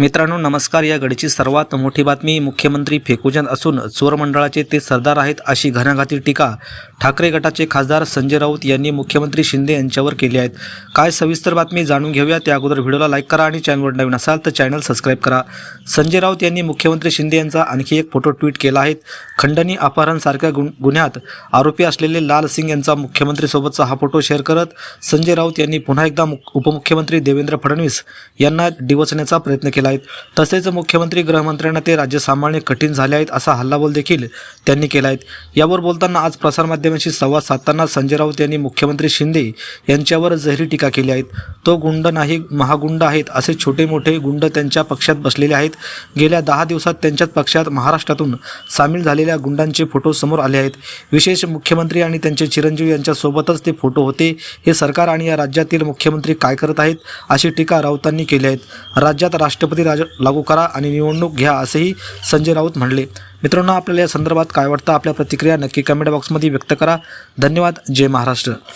मित्रांनो नमस्कार. या घडीची सर्वात मोठी बातमी मुख्यमंत्री फेकुजन असून चोर मंडळाचे ते सरदार आहेत अशी घणाघाती टीका ठाकरे गटाचे खासदार संजय राऊत यांनी मुख्यमंत्री शिंदे यांच्यावर केली आहेत काय सविस्तर बातमी जाणून घेऊया. त्या अगोदर व्हिडिओला लाईक करा आणि चॅनलवर नवीन असाल तर चॅनल सबस्क्राईब करा. संजय राऊत यांनी मुख्यमंत्री शिंदे यांचा आणखी एक फोटो ट्विट केला आहे. खंडणी अपहरणसारख्या गुन गुन्ह्यात आरोपी असलेले लाल सिंग यांचा मुख्यमंत्रीसोबतचा हा फोटो शेअर करत संजय राऊत यांनी पुन्हा एकदा उपमुख्यमंत्री देवेंद्र फडणवीस यांना डिवचण्याचा प्रयत्न केला. आहे तसेच मुख्यमंत्री गृहमंत्र्यांना ते राज्य सांभाळणे कठीण झाले आहेत असा हल्लाबोल देखील त्यांनी केला आहे. यावर बोलताना आज प्रसारमाध्यमांशी संवाद साधताना संजय राऊत यांनी मुख्यमंत्री शिंदे यांच्यावर जहरी टीका केली आहेत तो गुंड नाही महागुंड आहेत असे छोटे मोठे गुंड त्यांच्या पक्षात बसलेले आहेत. गेल्या दहा दिवसात त्यांच्याच पक्षात महाराष्ट्रातून सामील झालेल्या गुंडांचे फोटो समोर आले आहेत. विशेष मुख्यमंत्री आणि त्यांचे चिरंजीव यांच्यासोबतच ते फोटो होते. हे सरकार आणि या राज्यातील मुख्यमंत्री काय करत आहेत अशी टीका राऊतांनी केली आहेत राज्यात राष्ट्रपती राष्ट्रपती राज लागू करा आणि निवडणूक घ्या असेही संजय राऊत म्हणले. मित्रांनो आपल्याला या संदर्भात काय वाटतं? आपल्या प्रतिक्रिया नक्की कमेंट बॉक्समध्ये व्यक्त करा. धन्यवाद. जय महाराष्ट्र.